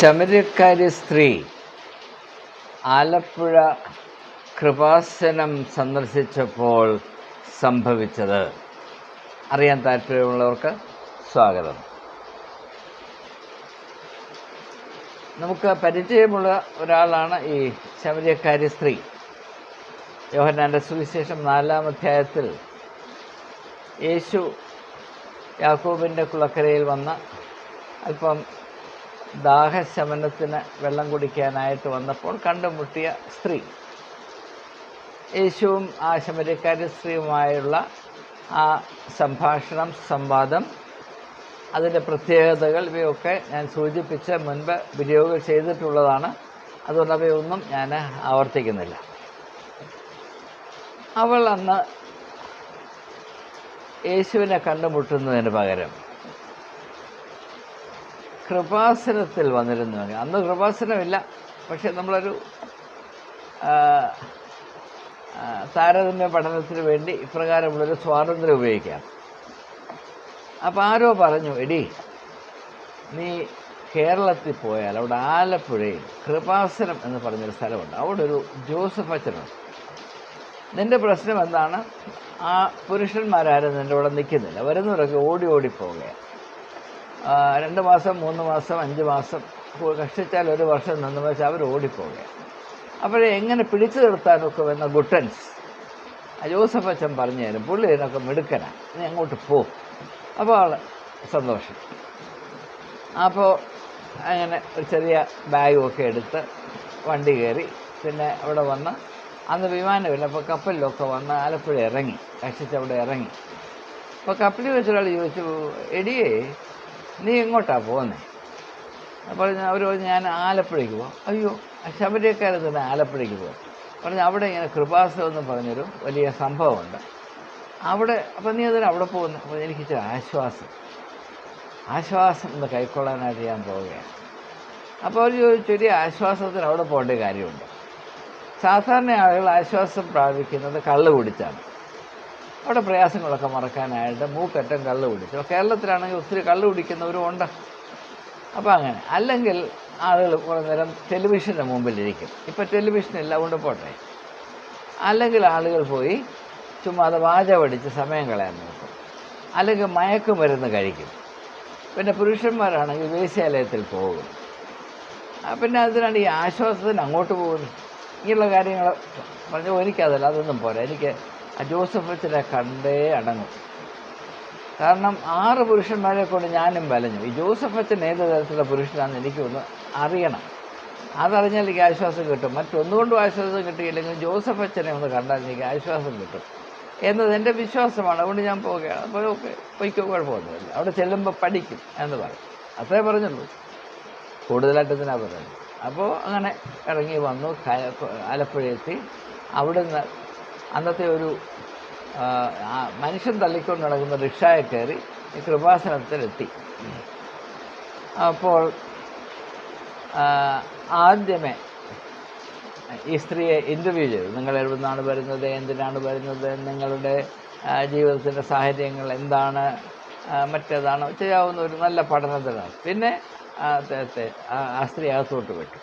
ശമരക്കാരി സ്ത്രീ ആലപ്പുഴ കൃപാസനം സന്ദർശിച്ചപ്പോൾ സംഭവിച്ചത്. അറിയാൻ താല്പര്യമുള്ളവർക്ക് സ്വാഗതം. നമുക്ക് പരിചയമുള്ള ഒരാളാണ് ഈ ശമരക്കാരി സ്ത്രീ. യോഹന്നാന്റെ സുവിശേഷം നാലാം അധ്യായത്തിൽ യേശു യാക്കോബിന്റെ കുളക്കരയിൽ വന്ന അല്പം ദാഹശമനത്തിന് വെള്ളം കുടിക്കാനായിട്ട് വന്നപ്പോൾ കണ്ടുമുട്ടിയ സ്ത്രീ. യേശുവും ആ ശമരിക്കാരി സ്ത്രീയുമായുള്ള ആ സംഭാഷണം സംവാദം അതിന്റെ പ്രത്യേകതകൾ ഇവയൊക്കെ ഞാൻ സൂചിപ്പിച്ച് മുൻപ് വിനിയോഗം ചെയ്തിട്ടുള്ളതാണ്. അതുകൊണ്ട് അവയൊന്നും ഞാൻ ആവർത്തിക്കുന്നില്ല. അവൾ അന്ന് യേശുവിനെ കണ്ടുമുട്ടുന്നതിന് പകരം കൃപാസനത്തിൽ വന്നിരുന്നു അന്ന് കൃപാസനമില്ല. പക്ഷെ നമ്മളൊരു താരതമ്യ പഠനത്തിന് വേണ്ടി ഇപ്രകാരമുള്ളൊരു സ്വാതന്ത്ര്യം ഉപയോഗിക്കാം. അപ്പം ആരോ പറഞ്ഞു എടി നീ കേരളത്തിൽ പോയാൽ അവിടെ ആലപ്പുഴയിൽ കൃപാസനം എന്ന് പറഞ്ഞൊരു സ്ഥലമുണ്ട്. അവിടെ ഒരു ജോസഫ് അച്ഛനുണ്ട്. നിന്റെ പ്രശ്നം എന്താണ്? ആ പുരുഷന്മാരാരും നിന്റെ അവിടെ നിൽക്കുന്നില്ല. വരുന്നവരൊക്കെ ഓടി ഓടി പോവുകയാണ്. രണ്ട് മാസം മൂന്ന് മാസം അഞ്ച് മാസം കഷ്ടിച്ചാൽ ഒരു വർഷം നിന്ന് വെച്ചാൽ അവർ ഓടിപ്പോവുകയാണ് അപ്പോഴേ എങ്ങനെ പിടിച്ചു നിർത്താനൊക്കെ വന്ന ഗുട്ടൻസ് ജോസഫ് അച്ഛൻ പറഞ്ഞു തരും പുള്ളി ഇതിനൊക്കെ മിടുക്കനാണ് നീ അങ്ങോട്ട് പോ. അപ്പോൾ സന്തോഷം. അപ്പോൾ അങ്ങനെ ഒരു ചെറിയ ബാഗും ഒക്കെ എടുത്ത് വണ്ടി കയറി പിന്നെ അവിടെ വന്ന് അന്ന് വിമാനമില്ല അപ്പോൾ കപ്പലിലൊക്കെ വന്ന് ആലപ്പുഴ ഇറങ്ങി കഷ്ടിച്ചവിടെ ഇറങ്ങി. അപ്പോൾ കപ്പലിൽ വെച്ചൊരാൾ ചോദിച്ചു എടിയേ നീ എങ്ങോട്ടാണ് പോകുന്നത് അപ്പോൾ അവർ പറഞ്ഞു ഞാൻ ആലപ്പുഴയ്ക്ക് പോകാം അയ്യോ ശബരിക്കാരെ തന്നെ ആലപ്പുഴയ്ക്ക് പോകാം പറഞ്ഞു അവിടെ ഇങ്ങനെ കൃപാസനം എന്ന് പറഞ്ഞൊരു വലിയ സംഭവമുണ്ട്. അവിടെ അപ്പം നീ അതിന് അവിടെ പോകുന്നു? അപ്പോൾ എനിക്ക് ഇച്ചിരി ആശ്വാസം. ആശ്വാസം എന്ന് കൈക്കൊള്ളാനായിട്ട് ഞാൻ പോവുകയാണ്. അപ്പോൾ അവർ ചോദിച്ചു ഒരു ആശ്വാസത്തിന് അവിടെ പോകേണ്ട കാര്യമുണ്ട്? സാധാരണ ആളുകൾ ആശ്വാസം പ്രാപിക്കുന്നത് കള്ള് കുടിച്ചാണ്. അവിടെ പ്രയാസങ്ങളൊക്കെ മറക്കാനായിട്ട് മൂക്കറ്റം കള്ള് കുടിച്ചു കേരളത്തിലാണെങ്കിൽ ഒത്തിരി കള്ള് കുടിക്കുന്നവരും ഉണ്ട്. അപ്പോൾ അങ്ങനെ. അല്ലെങ്കിൽ ആളുകൾ കുറേ നേരം ടെലിവിഷന്റെ മുമ്പിലിരിക്കും. ഇപ്പോൾ ടെലിവിഷൻ കൊണ്ട് പോട്ടെ. അല്ലെങ്കിൽ ആളുകൾ പോയി ചുമ്മാ അത് വാച പഠിച്ച് സമയം കളയാൻ നോക്കും. അല്ലെങ്കിൽ മയക്കുമരുന്ന് കഴിക്കും. പിന്നെ പുരുഷന്മാരാണെങ്കിൽ വേശ്യാലയത്തിൽ പോകും. പിന്നെ അതിനാണ് ഈ ആശ്വാസത്തിന് അങ്ങോട്ട് പോകുന്നത്. ഇങ്ങനെയുള്ള കാര്യങ്ങൾ പറഞ്ഞു എനിക്കതല്ല അതൊന്നും പോരാ. എനിക്ക് ജോസഫ് അച്ഛനെ കണ്ടേ അടങ്ങും. കാരണം ആറ് പുരുഷന്മാരെ കൊണ്ട് ഞാനും വലഞ്ഞു. ഈ ജോസഫ് അച്ഛൻ ഏത് തരത്തിലുള്ള പുരുഷനാണെന്ന് എനിക്കൊന്ന് അറിയണം. അതറിഞ്ഞാൽ എനിക്ക് ആശ്വാസം കിട്ടും. മറ്റൊന്നുകൊണ്ടും ആശ്വാസം കിട്ടിയില്ലെങ്കിൽ ജോസഫ് അച്ഛനെ ഒന്ന് കണ്ടാൽ എനിക്ക് ആശ്വാസം കിട്ടും. എന്നത് എന്റെ വിശ്വാസമാണ്. അതുകൊണ്ട് ഞാൻ പോവുകയാണ്. അപ്പോൾ ഓക്കെ പൊയ്ക്കോ കുഴപ്പമൊന്നുമില്ല. അവിടെ ചെല്ലുമ്പോൾ പഠിക്കും എന്ന് പറയും. അത്രേ പറഞ്ഞുള്ളൂ. കൂടുതലായിട്ട് ഇതിനാ പറയുന്നത്. അപ്പോൾ അങ്ങനെ ഇറങ്ങി വന്നു ആലപ്പുഴയെത്തി അവിടുന്ന് അന്നത്തെ ഒരു മനുഷ്യൻ തള്ളിക്കൊണ്ട് നടക്കുന്ന റിക്ഷയെ കയറി ഈ കൃപാസനത്തിലെത്തി. അപ്പോൾ ആദ്യമേ ഈ സ്ത്രീയെ ഇന്റർവ്യൂ ചെയ്തു. നിങ്ങൾ എവിടുന്നാണ് വരുന്നത്? എന്തിനാണ് വരുന്നത്? നിങ്ങളുടെ ജീവിതത്തിന്റെ സാഹചര്യങ്ങൾ എന്താണ്? മറ്റേതാണ്? ചെയ്യാവുന്ന ഒരു നല്ല പഠനത്തിലാണ്. പിന്നെ ആ സ്ത്രീ അകത്തോട്ട് വിട്ടു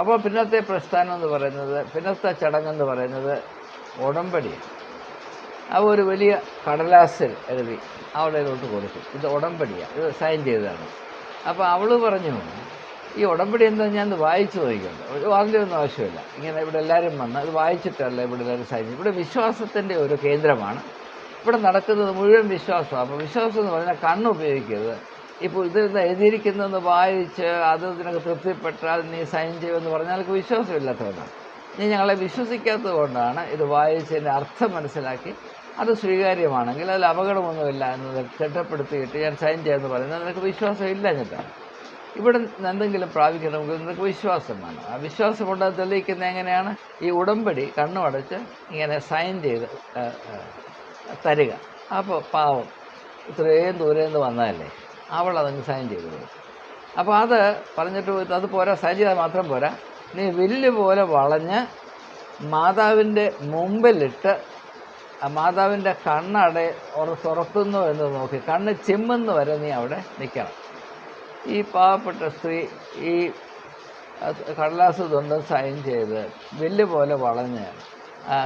അപ്പോൾ പിന്നത്തെ പ്രസ്ഥാനം എന്ന് പറയുന്നത് പിന്നത്തെ ചടങ്ങെന്ന് പറയുന്നത് ഉടമ്പടിയാണ് അവ ഒരു വലിയ കടലാസിൽ എഴുതി അവളിലോട്ട് കൊടുത്തു. ഇത് ഉടമ്പടിയാണ് ഇത് സൈൻ ചെയ്തതാണ്. അപ്പോൾ അവൾ പറഞ്ഞു ഈ ഉടമ്പടി എന്താ? ഞാൻ ഇത് വായിച്ചു നോക്കിയുണ്ട് ഒന്നും ആവശ്യമില്ല. ഇങ്ങനെ ഇവിടെ എല്ലാവരും വന്ന് അത് വായിച്ചിട്ടല്ല ഇവിടെ എല്ലാവരും സൈൻ ഇവിടെ വിശ്വാസത്തിന്റെ ഒരു കേന്ദ്രമാണ്. ഇവിടെ നടക്കുന്നത് മുഴുവൻ വിശ്വാസമാണ്. അപ്പോൾ വിശ്വാസം എന്ന് പറഞ്ഞാൽ കണ്ണ് ഉപയോഗിക്കരുത്. ഇപ്പോൾ ഇത് എഴുതിയിരിക്കുന്നതെന്ന് വായിച്ച് അത് ഇതിനൊക്കെ തൃപ്തിപ്പെട്ടാൽ നീ സൈൻ ചെയ്യുമെന്ന് പറഞ്ഞാൽ നിനക്ക് വിശ്വാസമില്ലാത്തതുകൊണ്ടാണ് നീ ഞങ്ങളെ വിശ്വസിക്കാത്തത് കൊണ്ടാണ് ഇത് വായിച്ചതിന്റെ അർത്ഥം മനസ്സിലാക്കി അത് സ്വീകാര്യമാണെങ്കിൽ അതിൽ അപകടമൊന്നുമില്ല എന്ന് തിട്ടപ്പെടുത്തിയിട്ട് ഞാൻ സൈൻ ചെയ്യാമെന്ന് പറയുന്നത് നിനക്ക് വിശ്വാസം ഇല്ല ഇവിടെ എന്തെങ്കിലും പ്രാപിക്കണമെങ്കിൽ നിനക്ക് വിശ്വാസം വേണം. ആ വിശ്വാസം കൊണ്ട് തെളിയിക്കുന്നത് എങ്ങനെയാണ്? ഈ ഉടമ്പടി കണ്ണുമടച്ച് ഇങ്ങനെ സൈൻ ചെയ്ത് തരിക. അപ്പോൾ പാവം ഇത്രയും ദൂരെ നിന്ന് വന്നതല്ലേ? അവൾ അതങ്ങ് സൈൻ ചെയ്തു അപ്പോൾ അത് പറഞ്ഞിട്ട് അത് പോരാ സൈൻ ചെയ്താൽ മാത്രം പോരാ. നീ വില്ല് പോലെ വളഞ്ഞ് മാതാവിന്റെ മുമ്പിലിട്ട് ആ മാതാവിന്റെ കണ്ണട തുറക്കുന്നു എന്ന് നോക്കി. കണ്ണ് ചിമ്മുന്ന വരെ നീ അവിടെ നിൽക്കണം ഈ പാവപ്പെട്ട സ്ത്രീ ഈ കടലാസ് തൊണ്ട് സൈൻ ചെയ്ത് വില്ല് പോലെ വളഞ്ഞ്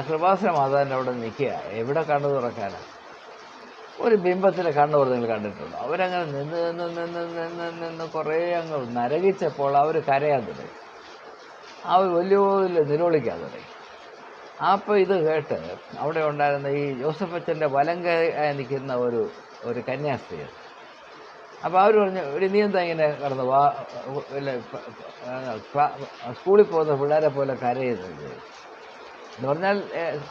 കൃപാസന മാതാവിന്റെ അവിടെ നിൽക്കുക. എവിടെ കണ്ണു തുറക്കാനാണ് ഒരു ബിംബത്തിലെ കണ്ണു നിങ്ങൾ കണ്ടിട്ടുണ്ടോ? അവരങ്ങനെ നിന്ന് നിന്ന് നിന്ന് നിന്ന് നിന്ന് കുറേ അങ്ങ് നരകിച്ചപ്പോൾ അവർ കരയാൻ തുടങ്ങി. അവർ വലിയ വലിയ നിരോളിക്കാൻ തുടങ്ങി. അപ്പോൾ ഇത് കേട്ട് അവിടെ ഉണ്ടായിരുന്ന ഈ ജോസഫ് അച്ഛന്റെ വലം കൈ നിൽക്കുന്ന ഒരു ഒരു കന്യാസ്ത്രീ അപ്പോൾ അവർ പറഞ്ഞു ഒരു നീ എന്താ ഇങ്ങനെ കടന്ന് വാ സ്കൂളിൽ പോകുന്ന പിള്ളേരെ പോലെ കരയുന്നത്? എന്ന് പറഞ്ഞാൽ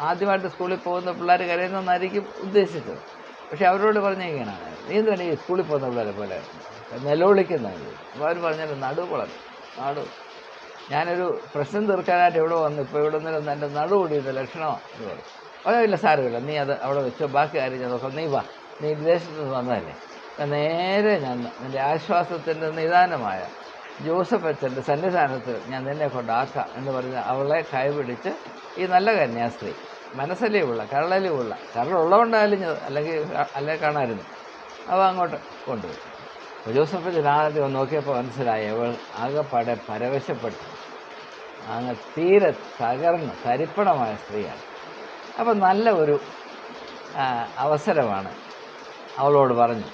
ആദ്യമായിട്ട് സ്കൂളിൽ പോകുന്ന പിള്ളേർ കരയുന്നതെന്നായിരിക്കും ഉദ്ദേശിച്ചത്. പക്ഷെ അവരോട് പറഞ്ഞ ഇങ്ങനെയാണ്. നീ ഈ സ്കൂളിൽ പോകുന്ന പിള്ളേരെ പോലെ നിലവിളിക്കുന്നത് അപ്പോൾ അവർ പറഞ്ഞാൽ നടു വളർന്നു. നാടു. ഞാനൊരു പ്രശ്നം തീർക്കാനായിട്ട് ഇവിടെ വന്നു? ഇപ്പോൾ ഇവിടെ നിന്ന് എന്റെ നടു കൂടിയത് ലക്ഷണമാണ് എന്ന് പറഞ്ഞു അതല്ല സാരമില്ല. നീ അത് അവിടെ വെച്ചോ. ബാക്കി കാര്യം ഞാൻ നോക്കാം. നീ വാ. നീ വിദേശത്ത് നിന്ന് വന്നതല്ലേ? നേരെ ഞാൻ എന്റെ ആശ്വാസത്തിന്റെ നിദാനമായ ജോസഫ് അച്ഛന്റെ സന്നിധാനത്ത് ഞാൻ നിന്നെ കൊണ്ടാക്കാം എന്ന് പറഞ്ഞ് അവളെ കൈപിടിച്ച് ഈ നല്ല കന്യാസ്ത്രീ മനസ്സലിവുള്ള കരളലിവുള്ള കരളുള്ളതുകൊണ്ടായാലും ഞാൻ- അല്ലെങ്കിൽ അല്ലേ കാണാമായിരുന്നു അവ അങ്ങോട്ട് കൊണ്ടുപോയി. ജോസഫ് അച്ഛൻ നോക്കിയപ്പോൾ മനസ്സിലായി. അവൾ ആകെപ്പാടെ പരവശപ്പെട്ടു. അങ്ങ് തീരെ തകർന്ന് തരിപ്പണമായ സ്ത്രീയാണ്. അപ്പം നല്ല ഒരു അവസരമാണ് അവളോട് പറഞ്ഞു.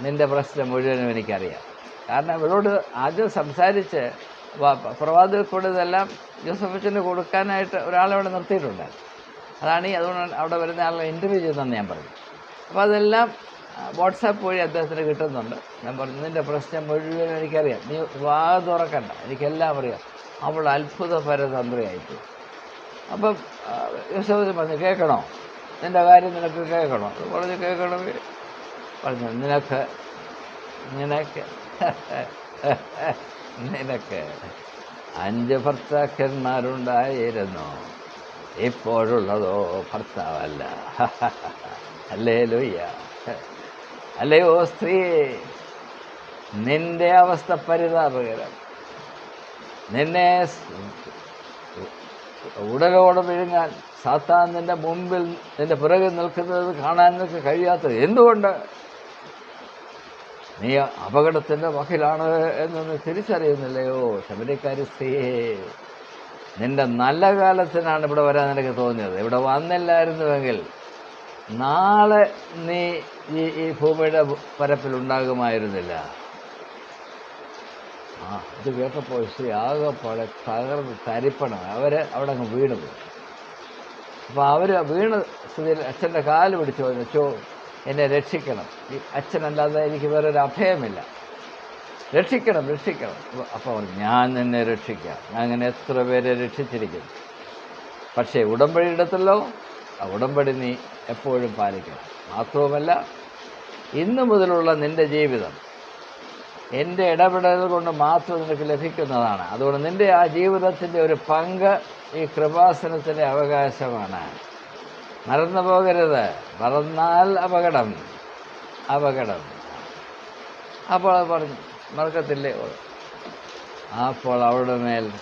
നിന്റെ പ്രശ്നം മുഴുവനും എനിക്കറിയാം. കാരണം ഇവളോട് ആദ്യം സംസാരിച്ച് പ്രവാദിൽ കൂടെ ഇതെല്ലാം ജോസഫച്ചന് കൊടുക്കാനായിട്ട് ഒരാളെ അവിടെ നിർത്തിയിട്ടുണ്ട്. അതാണ് ഈ അതുകൊണ്ട് അവിടെ വരുന്ന ആളെ ഇന്റർവ്യൂ ചെയ്തെന്ന് ഞാൻ പറഞ്ഞു. അപ്പോൾ അതെല്ലാം വാട്സാപ്പ് വഴി അദ്ദേഹത്തിന് കിട്ടുന്നുണ്ട്. ഞാൻ പറഞ്ഞു നിന്റെ പ്രശ്നം മുഴുവനും എനിക്കറിയാം. നീ വാ തുറക്കണ്ട. എനിക്കെല്ലാം അറിയാം. അവൾ അത്ഭുത പരതന്ത്രയായിപ്പോയി അപ്പം യശോദ പറഞ്ഞു കേൾക്കണോ? നിന്റെ കാര്യം നിനക്ക് കേൾക്കണോ? പറഞ്ഞു കേൾക്കണമെങ്കിൽ പറഞ്ഞു നിനക്ക് നിനക്ക് നിനക്ക് അഞ്ച് ഭർത്താക്കന്മാരുണ്ടായിരുന്നു? ഇപ്പോഴുള്ളതോ ഭർത്താവല്ല. അല്ലേ ലൊയ്യ അല്ലയോ സ്ത്രീ നിന്റെ അവസ്ഥ പരിതാപകരം. നിന്നെ ഉടലോടെ വിഴുങ്ങാൻ സാത്താൻ നിന്റെ മുമ്പിൽ നിന്റെ പിറകിൽ നിൽക്കുന്നത് കാണാൻ നിനക്ക് കഴിയാത്തത് എന്തുകൊണ്ട്? നീ അപകടത്തിന്റെ വക്കിലാണ് എന്നൊന്ന് തിരിച്ചറിയുന്നില്ലയോ ശബരിക്കാരി സ്ത്രീയെ നിന്റെ നല്ല കാലത്തിനാണ് ഇവിടെ വരാൻ നിനക്ക് തോന്നിയത്. ഇവിടെ വന്നില്ലായിരുന്നുവെങ്കിൽ നാളെ നീ ഈ ഭൂമിയുടെ പരപ്പിൽ ഉണ്ടാകുമായിരുന്നില്ല. ആ ഇത് കേട്ടപ്പോൾ ശ്രീ ആകെപ്പാടെ തകർന്ന് തരിപ്പണം. അവർ അവിടെ അങ്ങ് വീണ് പോയി അപ്പോൾ അവർ വീണ് സ്ഥിതിയിൽ അച്ഛന്റെ കാൽ പിടിച്ചു പറഞ്ഞു ചോ എന്നെ രക്ഷിക്കണം. ഈ അച്ഛനല്ലാതെ എനിക്ക് വേറൊരു അഭയമില്ല. രക്ഷിക്കണം രക്ഷിക്കണം. അപ്പോൾ ഞാൻ നിന്നെ രക്ഷിക്കാം. ഞാൻ അങ്ങനെ എത്ര പേരെ രക്ഷിച്ചിരിക്കുന്നു പക്ഷേ ഉടമ്പടി ഇടത്തല്ലോ ആ ഉടമ്പടി നീ എപ്പോഴും പാലിക്കണം. മാത്രവുമല്ല ഇന്നു മുതലുള്ള നിന്റെ ജീവിതം എന്റെ ഇടപെടൽ കൊണ്ട് മാത്രം നിനക്ക് ലഭിക്കുന്നതാണ്. അതുകൊണ്ട് നിന്റെ ആ ജീവിതത്തിന്റെ ഒരു പങ്ക് ഈ കൃപാസനത്തിന്റെ അവകാശമാണ്. മറന്നു പോകരുത്. മറന്നാൽ അപകടം. അപകടം. അപ്പോൾ അത് പറഞ്ഞു മറക്കത്തില്ലേ? അപ്പോൾ അവളുടെ മേൽ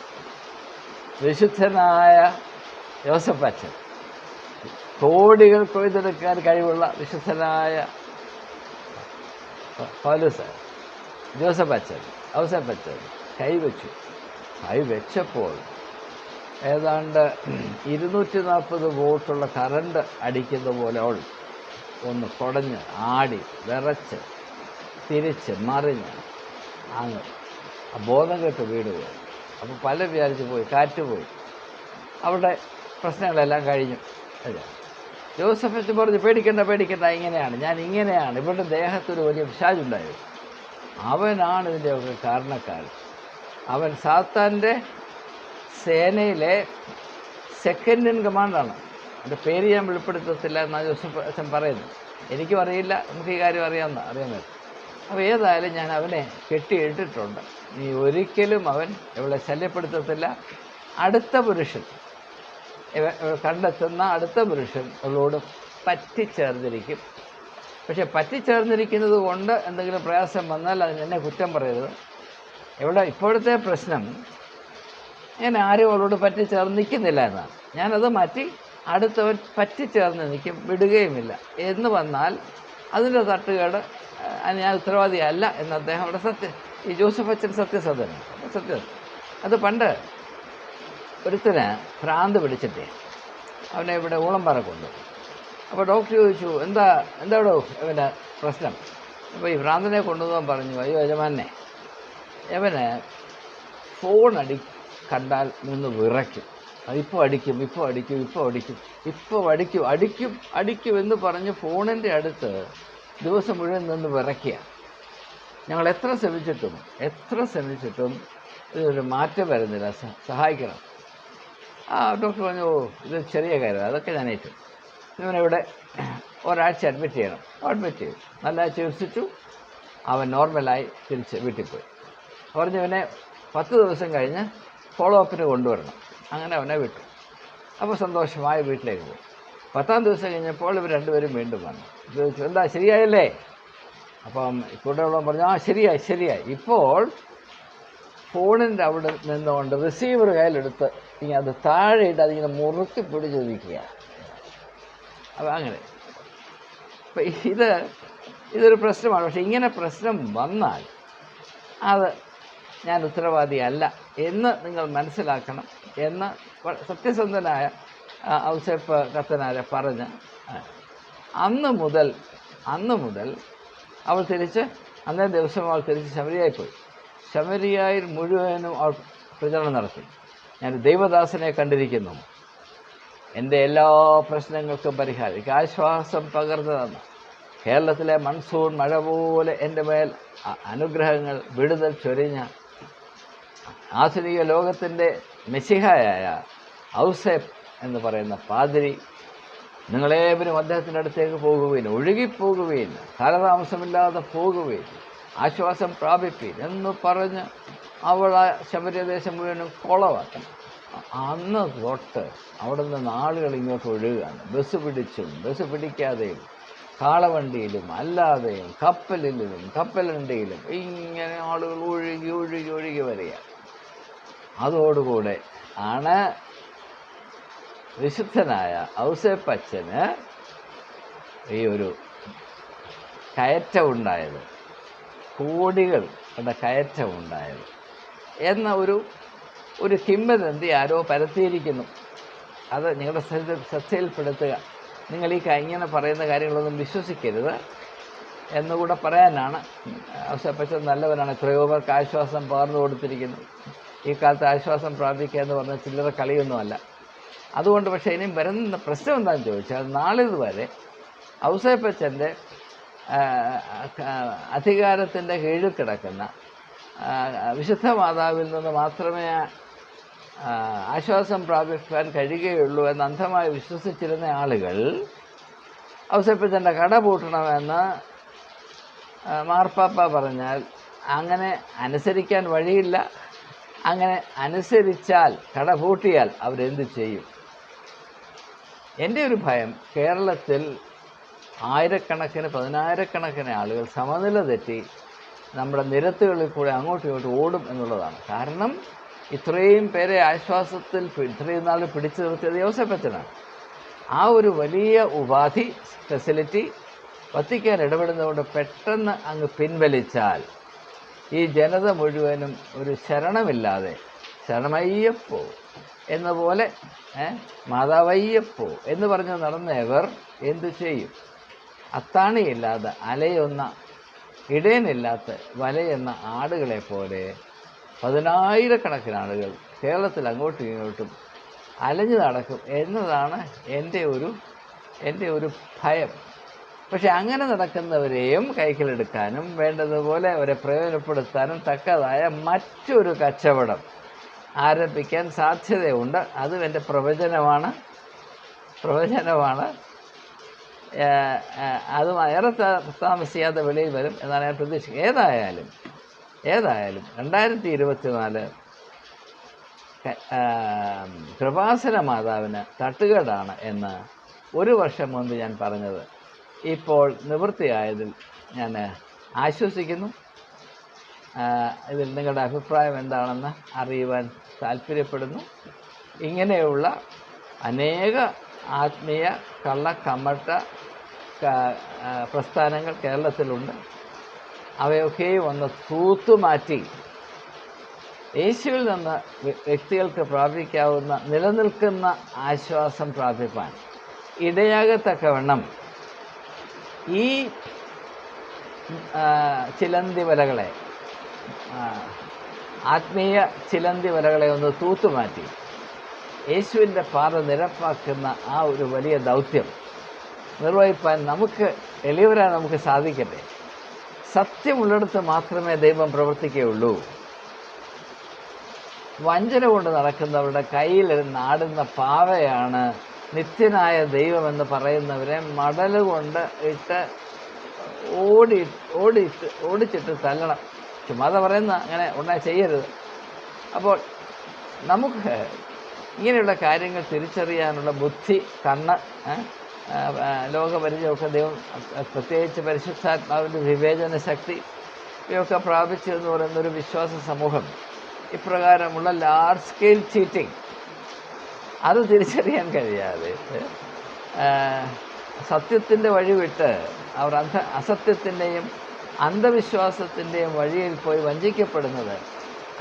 വിശുദ്ധനായ യോസഫച്ചൻ കോടികൾ കൊയ്തെടുക്കാൻ കഴിവുള്ള വിശുദ്ധനായ പൗലൂസ് ജോസഫ് അച്ഛൻ ഔസഫ് അച്ഛൻ കൈവച്ചു കൈവച്ചപ്പോൾ ഏതാണ്ട് ഇരുന്നൂറ്റി നാൽപ്പത് വോട്ടുള്ള കറണ്ട് അടിക്കുന്ന പോലെ അവൾ ഒന്ന് കുടഞ്ഞ് ആടി വിറച്ച് തിരിച്ച് മറിഞ്ഞ് അങ്ങ് ബോധം കെട്ട് വീട് പോയി. അപ്പോൾ പല വിചാരിച്ച് പോയി കാറ്റ് പോയി. അവിടെ പ്രശ്നങ്ങളെല്ലാം കഴിഞ്ഞു. അല്ലേ ജോസഫ് പറഞ്ഞു പേടിക്കണ്ട പേടിക്കണ്ട ഇങ്ങനെയാണ് ഞാൻ ഇങ്ങനെയാണ്. ഇവരുടെ ദേഹത്തൊരു വലിയ പിശാചുണ്ടായിരുന്നു. അവനാണ് ഇതിന്റെയൊക്കെ കാരണക്കാരൻ. അവൻ സാത്താന്റെ സേനയിലെ സെക്കൻഡ് ഇൻ കമാൻഡാണ് എന്റെ പേര് ഞാൻ വെളിപ്പെടുത്തത്തില്ല എന്നാണ് ജോസഫ് അച്ഛൻ പറയുന്നത് എനിക്കും അറിയില്ല. നമുക്ക് ഈ കാര്യം അറിയാമെന്ന് അറിയാൻ അപ്പോൾ ഏതായാലും ഞാൻ അവനെ കെട്ടിയിട്ടിട്ടുണ്ട്. നീ ഒരിക്കലും അവൻ ഇവളെ ശല്യപ്പെടുത്തത്തില്ല. അടുത്ത പുരുഷൻ. കണ്ടെത്തുന്ന അടുത്ത പുരുഷൻ അവളോട് പറ്റിച്ചേർന്നിരിക്കും. പക്ഷെ പറ്റിച്ചേർന്നിരിക്കുന്നത് കൊണ്ട് എന്തെങ്കിലും പ്രയാസം വന്നാൽ അതിന് എന്നെ കുറ്റം പറയരുത്. ഇവിടെ ഇപ്പോഴത്തെ പ്രശ്നം ഞാൻ ആരും അവളോട് പറ്റിച്ചേർന്ന് നിൽക്കുന്നില്ല എന്നാണ്. ഞാനത് മാറ്റി അടുത്തവൻ പറ്റിച്ചേർന്ന് നിൽക്കും വിടുകയുമില്ല. എന്ന് വന്നാൽ അതിന്റെ തട്ടുകേട് ഞാൻ ഉത്തരവാദിയല്ല എന്ന് അദ്ദേഹം അവിടെ സത്യ ഈ ജോസഫ് അച്ഛൻ സത്യസന്ധനാണ് സത്യ. അത് പണ്ട് ഒരുത്തന് ഭ്രാന്ത് പിടിച്ചിട്ടേ അവനെ ഇവിടെ ഊളംപാറ കൊണ്ടു അപ്പോൾ ഡോക്ടർ ചോദിച്ചു എന്താ എന്താടോ ഇവന്റെ പ്രശ്നം? അപ്പോൾ ഈ ഭ്രാന്തനെ കൊണ്ടുപോകാൻ പറഞ്ഞു അയ്യോ യജമാനെ ഇവന് ഫോൺ അടി കണ്ടാൽ നിന്ന് വിറയ്ക്കും. ഇപ്പോൾ അടിക്കും ഇപ്പോൾ അടിക്കും ഇപ്പോൾ അടിക്കും ഇപ്പോൾ അടിക്കും അടിക്കും അടിക്കും എന്ന് പറഞ്ഞ് ഫോണിന്റെ അടുത്ത് ദിവസം മുഴുവൻ നിന്ന് വിറയ്ക്കുക. ഞങ്ങൾ എത്ര ശ്രമിച്ചിട്ടും എത്ര ശ്രമിച്ചിട്ടും ഇതൊരു മാറ്റം വരുന്നില്ല. സഹായിക്കണം. ആ ഡോക്ടർ പറഞ്ഞു ഓ ഇത് ചെറിയ കാര്യമാണ്. അതൊക്കെ ഞാൻ ഏറ്റു ഇവനിവിടെ ഒരാഴ്ച അഡ്മിറ്റ് ചെയ്യണം. അഡ്മിറ്റ് ചെയ്തു. നല്ല ചികിത്സിച്ചു. അവൻ നോർമലായി തിരിച്ച് വീട്ടിൽ പോയി പറഞ്ഞവനെ പത്ത് ദിവസം കഴിഞ്ഞ് ഫോളോ അപ്പിന് കൊണ്ടുവരണം. അങ്ങനെ അവനെ വിട്ടു. അപ്പോൾ സന്തോഷമായി വീട്ടിലേക്ക് പോയി. പത്താം ദിവസം കഴിഞ്ഞപ്പോൾ ഇവർ രണ്ടുപേരും വീണ്ടും വന്നു. ചോദിച്ചു എന്താ ശരിയായല്ലേ? അപ്പം കൂടെയുള്ളവൻ പറഞ്ഞു ആ ശരിയായി ശരിയായി. ഇപ്പോൾ ഫോണിന്റെ അവിടെ നിന്നുകൊണ്ട് റിസീവർ കയ്യിലെടുത്ത് ഇനി അത് താഴെയിട്ട് അതിങ്ങനെ മുറുക്കി പിടിച്ച് നിൽക്കുക അപ്പം അങ്ങനെ. അപ്പം ഇത് ഇതൊരു പ്രശ്നമാണ്. പക്ഷേ ഇങ്ങനെ പ്രശ്നം വന്നാൽ അത് ഞാൻ ഉത്തരവാദിയല്ല എന്ന് നിങ്ങൾ മനസ്സിലാക്കണം എന്ന് സത്യസന്ധനായ ഔസേപ്പ് കത്തനാരെ പറഞ്ഞ്. അന്ന് മുതൽ അന്ന് മുതൽ അവൾ തിരിച്ച് അന്നേ ദിവസം അവൾ തിരിച്ച് ശബരിയായി പോയി ശബരിയായി മുഴുവനും അവൾ പ്രചരണം നടത്തി. ഞാൻ ദൈവദാസനെ കണ്ടിരിക്കുന്നു. എന്റെ എല്ലാ പ്രശ്നങ്ങൾക്കും പരിഹാരം. എനിക്ക് ആശ്വാസം പകർന്നു തന്നു. കേരളത്തിലെ മൺസൂൺ മഴ പോലെ എന്റെ മേൽ അനുഗ്രഹങ്ങൾ വിടുതൽ ചൊരിഞ്ഞ ആധുനിക ലോകത്തിന്റെ മെസ്സിഹായായ ഔസേപ്പ് എന്ന് പറയുന്ന പാതിരി നിങ്ങളേവരും അദ്ദേഹത്തിന്റെ അടുത്തേക്ക് പോകുകയും ഒഴുകിപ്പോകുകയും കാലതാമസമില്ലാതെ പോകുകയും ആശ്വാസം പ്രാപിപ്പീൻ എന്ന് പറഞ്ഞ് അവൾ ആ ശബരിദേശം മുഴുവനും കൊളവാക്കണം അന്ന് തൊട്ട് അവിടെ നിന്ന് ആളുകൾ ഇങ്ങോട്ട് ഒഴുകുകയാണ് ബസ് പിടിച്ചും ബസ് പിടിക്കാതെയും കാളവണ്ടിയിലും അല്ലാതെയും കപ്പലിലും കപ്പലണ്ടിയിലും ഇങ്ങനെ ആളുകൾ ഒഴുകി ഒഴുകി ഒഴുകി വരിക അതോടുകൂടെ ആണ് വിശുദ്ധനായ ഔസേപ്പച്ചന് ഈ ഒരു കയറ്റമുണ്ടായത് കോടികളുടെ കയറ്റം ഉണ്ടായത്. എന്ന ഒരു ഒരു കിംവദന്തി ആരോ പരത്തിയിരിക്കുന്നു. അത് നിങ്ങളുടെ ശ്രദ്ധ ശ്രദ്ധയിൽപ്പെടുത്തുക. നിങ്ങൾ ഈ ഇങ്ങനെ പറയുന്ന കാര്യങ്ങളൊന്നും വിശ്വസിക്കരുത് എന്നുകൂടെ പറയാനാണ്. ഔസേപ്പച്ചൻ നല്ലവനാണ് എത്രയോ പേർക്ക് ആശ്വാസം പകർന്നു കൊടുത്തിരിക്കുന്നു. ഈ കാലത്ത് ആശ്വാസം പ്രാപിക്കുക എന്ന് പറഞ്ഞാൽ ചില്ലറ കളിയൊന്നുമല്ല. അതുകൊണ്ട് പക്ഷേ ഇനിയും വരുന്ന പ്രശ്നം എന്താണെന്ന് ചോദിച്ചാൽ നാളിതുവരെ ഔസേപ്പച്ചന്റെ അധികാരത്തിന്റെ കീഴിൽ കിടക്കുന്ന വിശുദ്ധ മാതാവിൽ നിന്ന് മാത്രമേ ആശ്വാസം പ്രാപിക്കാൻ കഴിയുകയുള്ളൂ എന്ന് അന്ധമായി വിശ്വസിച്ചിരുന്ന ആളുകൾ ഔസേപ്പച്ചന്റെ കട പൂട്ടണമെന്ന് മാർപ്പാപ്പ പറഞ്ഞാൽ അങ്ങനെ അനുസരിക്കാൻ വഴിയില്ല. അങ്ങനെ അനുസരിച്ചാൽ കട പൂട്ടിയാൽ അവരെന്ത് ചെയ്യും? എന്റെ ഒരു ഭയം കേരളത്തിൽ ആയിരക്കണക്കിന് പതിനായിരക്കണക്കിന് ആളുകൾ സമനില തെറ്റി നമ്മുടെ നിരത്തുകളിൽ കൂടെ അങ്ങോട്ടും ഇങ്ങോട്ടും ഓടും എന്നുള്ളതാണ്. കാരണം ഇത്രയും പേരെ ആശ്വാസത്തിൽ ഇത്രയും നാൾ പിടിച്ചു നിർത്തിയത് യോസഫച്ചനാണ് ആ ഒരു വലിയ ഉപാധി ഫെസിലിറ്റി വത്തിക്കാൻ ഇടപെടുന്നതുകൊണ്ട് പെട്ടെന്ന് അങ്ങ് പിൻവലിച്ചാൽ ഈ ജനത മുഴുവനും ഒരു ശരണമില്ലാതെ ശരണമയ്യപ്പോ എന്ന പോലെ മാതാവയ്യപ്പോ എന്ന് പറഞ്ഞ് നടന്നവർ എന്തു ചെയ്യും? അത്താണിയില്ലാതെ അലയൊന്ന ഇടയനില്ലാത്ത വലയെന്ന ആടുകളെ പോലെ പതിനായിരക്കണക്കിന് ആളുകൾ കേരളത്തിൽ അങ്ങോട്ടും ഇങ്ങോട്ടും അലഞ്ഞു നടക്കും എന്നതാണ് എന്റെ ഒരു എന്റെ ഒരു ഭയം. പക്ഷെ അങ്ങനെ നടക്കുന്നവരെയും കൈക്കിലെടുക്കാനും വേണ്ടതുപോലെ അവരെ പ്രയോജനപ്പെടുത്താനും തക്കതായ മറ്റൊരു കച്ചവടം ആരംഭിക്കാൻ സാധ്യതയുണ്ട്. അതും എന്റെ പ്രവചനമാണ്. പ്രവചനമാണ്. അത് ഏറെ താമസിയാതെ വെളിയിൽ വരും എന്നാണ് ഞാൻ പ്രതീക്ഷിക്കുന്നത്. ഏതായാലും ഏതായാലും രണ്ടായിരത്തി ഇരുപത്തിനാല് കൃപാസന മാതാവിന് തട്ടുകേടാണ് എന്ന് ഒരു വർഷം മുൻപ് ഞാൻ പറഞ്ഞത്. ഇപ്പോൾ നിവൃത്തിയായതിൽ ഞാൻ ആശ്വസിക്കുന്നു. ഇതിൽ നിങ്ങളുടെ അഭിപ്രായം എന്താണെന്ന് അറിയുവാൻ താല്പര്യപ്പെടുന്നു. ഇങ്ങനെയുള്ള അനേക ആത്മീയ കള്ളക്കമ്മട്ട പ്രസ്ഥാനങ്ങൾ കേരളത്തിലുണ്ട്. അവയൊക്കെയും ഒന്ന് തൂത്തുമാറ്റി യേശുവിൽ നിന്ന് വ്യ- വ്യക്തികൾക്ക് പ്രാപിക്കാവുന്ന നിലനിൽക്കുന്ന ആശ്വാസം പ്രാപിപ്പാൻ. ഇടയാകത്തക്കവണ്ണം ഈ ചിലന്തി വലകളെ ആത്മീയ ചിലന്തി വലകളെ ഒന്ന് തൂത്തുമാറ്റി യേശുവിന്റെ പാത നിരപ്പാക്കുന്ന ആ ഒരു വലിയ ദൗത്യം നിർവഹിപ്പാൻ നമുക്ക് എളിയവരാൻ നമുക്ക് സാധിക്കട്ടെ. സത്യമുള്ളിടത്ത് മാത്രമേ ദൈവം പ്രവർത്തിക്കുകയുള്ളൂ. വഞ്ചന കൊണ്ട് നടക്കുന്നവരുടെ കയ്യിൽ നാടുന്ന പാവയാണ് നിത്യനായ ദൈവമെന്ന് പറയുന്നവരെ മടൽ കൊണ്ട് ഇട്ട് ഓടി ഓടിയിട്ട് ഓടിച്ചിട്ട് തല്ലണം. ചുമ്മാതെ പറയുന്ന അങ്ങനെ ഉടനെ ചെയ്യരുത്. അപ്പോൾ നമുക്ക് ഇങ്ങനെയുള്ള കാര്യങ്ങൾ തിരിച്ചറിയാനുള്ള ബുദ്ധി കണ്ണ് ലോകപരിചയമൊക്കെ ദൈവം പ്രത്യേകിച്ച് പരിശുദ്ധാത്മാവിന്റെ വിവേചന ശക്തി ഇവയൊക്കെ പ്രാപിച്ചു എന്ന് പറയുന്ന ഒരു വിശ്വാസ സമൂഹം. ഇപ്രകാരമുള്ള ലാർജ് സ്കെയിൽ ചീറ്റിംഗ് അത് തിരിച്ചറിയാൻ കഴിയാതെ സത്യത്തിന്റെ വഴി വിട്ട് അവർ അന്ധ അസത്യത്തിന്റെയും അന്ധവിശ്വാസത്തിന്റെയും വഴിയിൽ പോയി വഞ്ചിക്കപ്പെടുന്നത്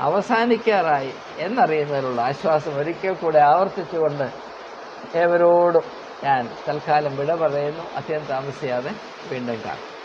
അവസാനിക്കാറായി എന്നറിയുന്നതിലുള്ള ആശ്വാസം ഒരിക്കൽ കൂടെ ആവർത്തിച്ചുകൊണ്ട് ഏവരോടും ഞാൻ തൽക്കാലം വിട പറയുന്നു. അധികം താമസിയാതെ വീണ്ടും കാണാം.